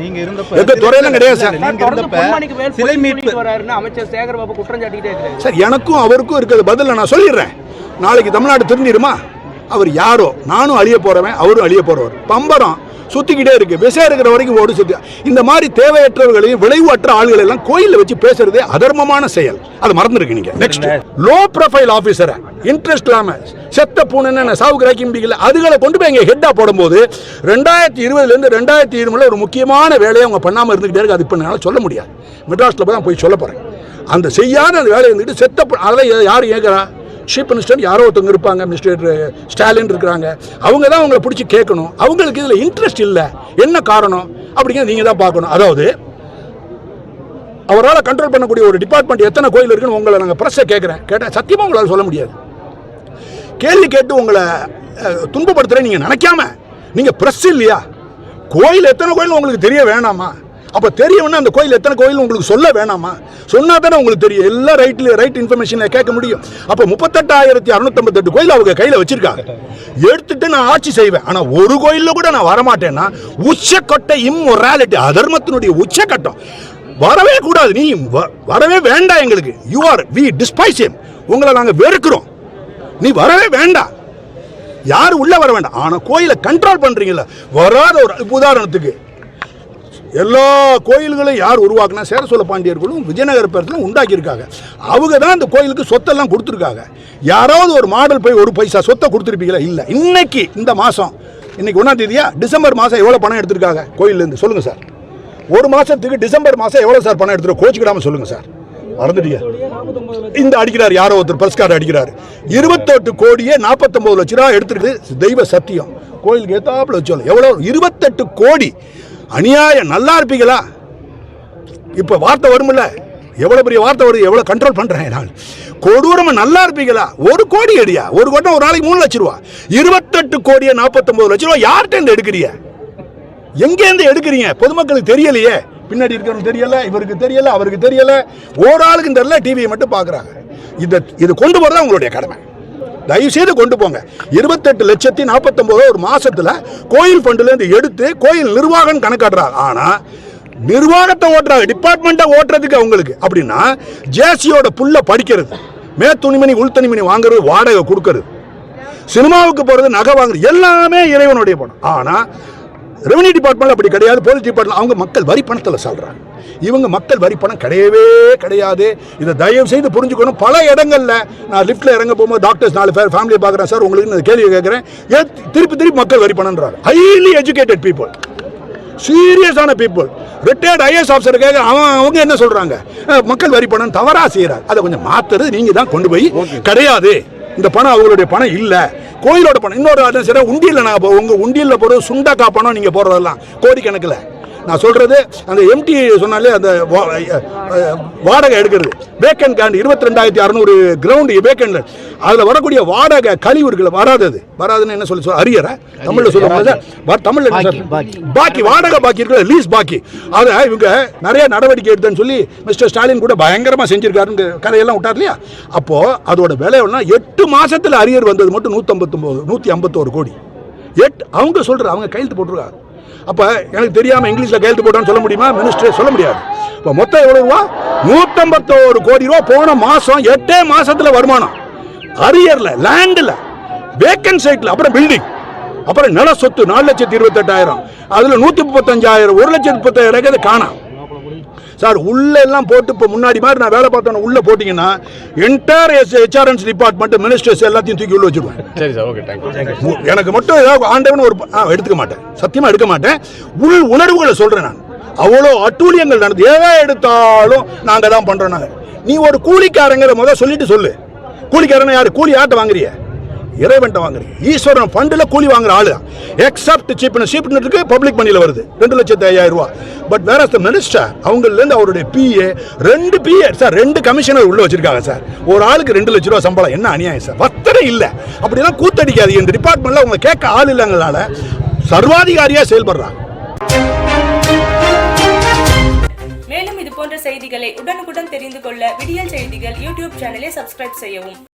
நீங்க இருந்தப்ப எந்த துறையிலும் கிடையாது சார். நீங்க இருந்தப்ப சிலை மீட்பு அமைச்சர் சேகர்பாபு குற்றம் சார் எனக்கும் அவருக்கும் இருக்கிறது பதில் நான் சொல்லிடுறேன். நாளைக்கு தமிழ்நாடு திரும்பிடுமா அவர் யாரோ? நானும் அழிய போறவன் அவரும் அழிய போறவர். பம்பரம் சுத்திக்கிட்டே இருக்கு. விஷம் இருக்கிற வரைக்கும் ஓடி சுத்தி. இந்த மாதிரி தேவையற்றவர்களையும் விளைவற்ற ஆளுகளை எல்லாம் கோயில்ல வச்சு பேசுறதே அதர்மமான செயல். அது மறந்துருக்கு நீங்க. நெக்ஸ்ட் லோ ப்ரொஃபைல் ஆபீசரை இன்ட்ரெஸ்ட் இல்லாம செத்த பூனைன்னு சாவுக்கு ராக்கி முடியல அதுகளை கொண்டு போய் எங்க ஹெட்டா போடும்போது ரெண்டாயிரத்தி இருபதுலேருந்து ரெண்டாயிரத்தி இருபதுல ஒரு முக்கியமான வேலையை அவங்க பண்ணாமல் இருந்துகிட்டே இருக்கு. அது பண்ணால சொல்ல முடியாது. மெட்ராஸில் போய் தான் போய் சொல்ல போகிறேன் அந்த செய்யாத அந்த வேலையை இருந்துட்டு செத்த அதை யார் கேட்குறா சீஃப் மினிஸ்டர் யாரோ ஒருத்தவங்க இருப்பாங்க. மினிஸ்டர் ஸ்டாலின் இருக்கிறாங்க. அவங்க தான் அவங்களை பிடிச்சி கேட்கணும். அவங்களுக்கு இதில் இன்ட்ரெஸ்ட் இல்லை. என்ன காரணம்? அப்படிங்கிறத நீங்கள் தான் பார்க்கணும். அதாவது அவரால் கண்ட்ரோல் பண்ணக்கூடிய ஒரு டிபார்ட்மெண்ட் எத்தனை கோயில் இருக்குன்னு உங்களை நாங்கள் ப்ரெஸ்ஸை கேட்குறேன். கேட்டால் சத்தியமாக உங்களால் சொல்ல முடியாது. கேள்வி கேட்டு உங்களை துன்பப்படுத்துகிறேன் நீங்கள் நினைக்காம நீங்கள் ப்ரெஸ் இல்லையா? கோயில் எத்தனை கோயில் உங்களுக்கு தெரிய வேணாமா? அப்போ தெரியணும்னா அந்த கோயில் எத்தனை கோயில் உங்களுக்கு சொல்ல வேணாமா? சொன்னால் தானே உங்களுக்கு தெரியும். எல்லா ரைட்லேயும் ரைட் இன்ஃபர்மேஷனை கேட்க முடியும். அப்போ முப்பத்தெட்டாயிரத்தி அறுநூத்தம்பத்தெட்டு கோயில் அவங்க கையில் வச்சிருக்காங்க. எடுத்துட்டு நான் ஆட்சி செய்வேன். ஆனால் ஒரு கோயிலில் கூட நான் வரமாட்டேன்னா உச்சக்கொட்டை இம்மொராலிட்டி அதர்மத்தினுடைய உச்சக்கட்டம். வரவே கூடாது. நீ வ- வரவே வேண்டாம் எங்களுக்கு. யூ ஆர் வி டிஸ்பைஸ் உங்களை நாங்கள் வெறுக்கிறோம். நீ வரவே வேண்டாம் யார் உள்ள வர வேண்டாம். ஆனால் கோயிலை கண்ட்ரோல் பண்றீங்கல்ல வராத ஒரு உதாரணத்துக்கு. எல்லா கோயில்களையும் யார் உருவாக்குனா சேரசோழ பாண்டியர்களும் விஜயநகர பேரத்திலும் உண்டாக்கியிருக்காங்க. அவங்க தான் அந்த கோயிலுக்கு சொத்தெல்லாம் கொடுத்துருக்காங்க. யாராவது ஒரு மாடல் போய் ஒரு பைசா சொத்தை கொடுத்துருப்பீங்களா? இல்லை. இன்னைக்கு இந்த மாதம் இன்னைக்கு ஒன்றாம் தேதியா? டிசம்பர் மாதம் எவ்வளோ பணம் எடுத்திருக்காங்க? கோயிலேருந்து சொல்லுங்கள் சார். ஒரு மாதத்துக்கு டிசம்பர் மாதம் எவ்வளோ சார் பணம் எடுத்துருக்கோம்? கோச்சிக்கிடாமல் சொல்லுங்கள் சார். மறந்துட்டீங்க. இந்த அடிக்கிறார் யாரோ ஒருத்தர் பரிஸ்கார் அடிக்கிறார். இருபத்தெட்டு கோடியே நாற்பத்தொம்பது லட்ச ரூபா எடுத்துருக்குது. தெய்வ சத்தியம். கோயிலுக்கு ஏத்தாப்புல வச்சோம் எவ்வளோ இருபத்தெட்டு கோடி. அநியாயம். நல்லா இருப்பீங்களா? இப்போ வார்த்தை வரும்ல. எவ்வளோ பெரிய வார்த்தை வருது? எவ்வளோ கண்ட்ரோல் பண்ணுறேன் நான். கொடூரமாக நல்லா இருப்பீங்களா? ஒரு கோடி அடியா? ஒரு கோட்டம் ஒரு நாளைக்கு மூணு லட்ச ரூபா. இருபத்தெட்டு கோடியே நாற்பத்தொம்பது லட்ச ரூபா யார்கிட்ட எடுக்கிறீங்க? எங்கேருந்து எடுக்கிறீங்க? பொதுமக்களுக்கு தெரியலையே. பின்னாடி இருக்கிறவங்க தெரியல இவருக்கு தெரியல அவருக்கு தெரியல. ஒரு ஆளுக்கும் தெரியல டிவியை மட்டும் பார்க்குறாங்க. இதை இது கொண்டு போகிறது உங்களுடைய கடமை. தயவு செய்து கொண்டு போங்க. இருபத்தெட்டு லட்சத்தி நாற்பத்தொம்போது ஒரு மாதத்தில் கோயில் ஃபண்டுலேருந்து எடுத்து கோயில் நிர்வாகம் கணக்காடுறாங்க ஆனால் நிர்வாகத்தை ஓட்டுறாங்க டிபார்ட்மெண்ட்டை ஓட்டுறதுக்கு அவங்களுக்கு. அப்படின்னா ஜேசியோட புல்ல படிக்கிறது. மே துணிமணி உள் துணிமணி வாங்குறது வாடகை கொடுக்கறது. சினிமாவுக்கு போகிறது நகை வாங்குறது எல்லாமே இறைவனுடைய படம் ஆனால் ரெவன்யூ டிபார்ட்மெண்ட் அப்படி கிடையாது போலீஸ் டிபார்ட்மெண்ட் அவங்க மக்கள் வரி பணத்தில் சொல்கிறாங்க இவங்க மக்கள் வரி பணம் கிடையவே கிடையாது. இதை தயவு செய்து புரிஞ்சுக்கணும். பல இடங்கள்ல நான் லிஃப்ட்டில் இறங்க போகும்போது டாக்டர்ஸ் நாலு பேர் ஃபேமிலியை பார்க்குறேன் சார் உங்களுக்கு நான் கேள்வி கேட்குறேன். ஏன் திருப்பி திருப்பி மக்கள் வரி பணம்ன்றாங்க. ஹைலி எஜுகேட்டட் பீப்புள் சீரியஸான பீப்புள் ரிட்டையர்ட் ஐஎஸ் ஆஃபீஸர் கேட்க அவன் அவங்க என்ன சொல்றாங்க? அஹ், மக்கள் வரி பணம் தவறா செய்யறாங்க அதை கொஞ்சம் மாத்துறது நீங்க தான் கொண்டு போய் கிடையாது. இந்த பணம் அவங்களுடைய பணம் இல்லை. கோயிலோட பணம். இன்னொரு அது சரி உண்டியல்ல நான் உங்கள் உங்க உண்டியல்ல சுண்டக்கா பணம் நீங்கள் போடுறதெல்லாம். கோடிக்கணக்கில். நான் சொல்றது அந்த எம்டி சொன்னாலே அந்த வாடகை எடுக்கிறது. வேக்கன் கேண்ட் இருபத்தி ரெண்டாயிரத்தி அறநூறு கிரவுண்டு வேக்கன் அதில் வரக்கூடிய வாடகை கழிவு இருக்குல்ல வராதது வராதுன்னு என்ன சொல்லி சொல்ல அரியற தமிழில் சொல்லுவாங்க தமிழ்ல பாக்கி வாடகை பாக்கி இருக்குல்ல லீஸ் பாக்கி. அதை இவங்க நிறைய நடவடிக்கை எடுத்தேன்னு சொல்லி மிஸ்டர் ஸ்டாலின் கூட பயங்கரமா செஞ்சிருக்காருன்னு கதையெல்லாம் விட்டார் இல்லையா? அப்போ அதோட விலை எட்டு மாசத்துல அரியர் வந்தது மட்டும் நூற்றம்பத்தொம்போது நூற்றி ஐம்பத்தோரு கோடி. எட் அவங்க சொல்ற அவங்க கையெழுத்து போட்டிருக்காங்க. அப்போ எனக்கு தெரியாமல் இங்கிலீஷில் கையெழுத்து போட்டான்னு சொல்ல முடியுமா? மினிஸ்டர் சொல்ல முடியாது. இப்போ மொத்தம் எவ்வளோ ரூபா? நூற்றம்பத்தோரு கோடி ரூபா போன மாதம் எட்டே மாதத்தில் வருமானம். அரியரில் லேண்டில் வேக்கன் சைட்டில் அப்புறம் பில்டிங் அப்புறம் நில சொத்து நாலு லட்சத்தி இருபத்தெட்டாயிரம். அதில் நூற்றி முப்பத்தஞ்சாயிரம் ஒரு லட்சத்தி முப்பத்தாயிரம் காணாம். சார் உள்ள எல்லாம் போட்டு இப்போ முன்னாடி மாதிரி நான் வேலை பார்த்தோன்னா உள்ள போட்டீங்கன்னா என்டையர் எஸ் ஹெச்ஆர்என்ஸ் டிபார்ட்மெண்ட் மினிஸ்டர்ஸ் எல்லாத்தையும் தூக்கி உள்ள வச்சிருவேன் சரி சார் ஓகே தேங்க்யூ எனக்கு மட்டும் ஏதாவது ஆண்டவன் ஒரு எடுத்துக்க மாட்டேன். சத்தியமா எடுக்க மாட்டேன். உள் உணர்வுகளை சொல்றேன் நான். அவ்வளோ அட்டூழியங்கள் நடந்து எதை எடுத்தாலும் நாங்க தான் பண்றோம் நாங்க. நீ ஒரு கூலிக்காரங்கிற முத சொல்லிட்டு சொல்லு. கூலிக்காரன் யாரு? கூலி யார்ட்ட வாங்குறிய. இறைவன்ட்ட வாங்குறீங்க. ஈஸ்வரன் ஃபண்டில் கூலி வாங்குற ஆளு எக்ஸப்ட் சீப் சீப்னுக்கு பப்ளிக் மணியில் வருது. ரெண்டு லட்சத்து ஐயாயிரம் ரூபா. பட் வேற த மினிஸ்டர் அவங்கலேருந்து அவருடைய பிஏ ரெண்டு பிஏ சார் ரெண்டு கமிஷனர் உள்ள வச்சிருக்காங்க சார் ஒரு ஆளுக்கு ரெண்டு லட்ச ரூபா சம்பளம். என்ன அநியாயம் சார் வத்தனை இல்லை. அப்படிலாம் கூத்தடிக்காது. இந்த டிபார்ட்மெண்ட்ல அவங்க கேட்க ஆள் இல்லைங்களால சர்வாதிகாரியா செயல்படுறாங்க. மேலும் இது போன்ற செய்திகளை உடனுக்குடன் தெரிந்து கொள்ள விடியல் செய்திகள் யூடியூப் சேனலை சப்ஸ்கிரைப் செய்யவும்.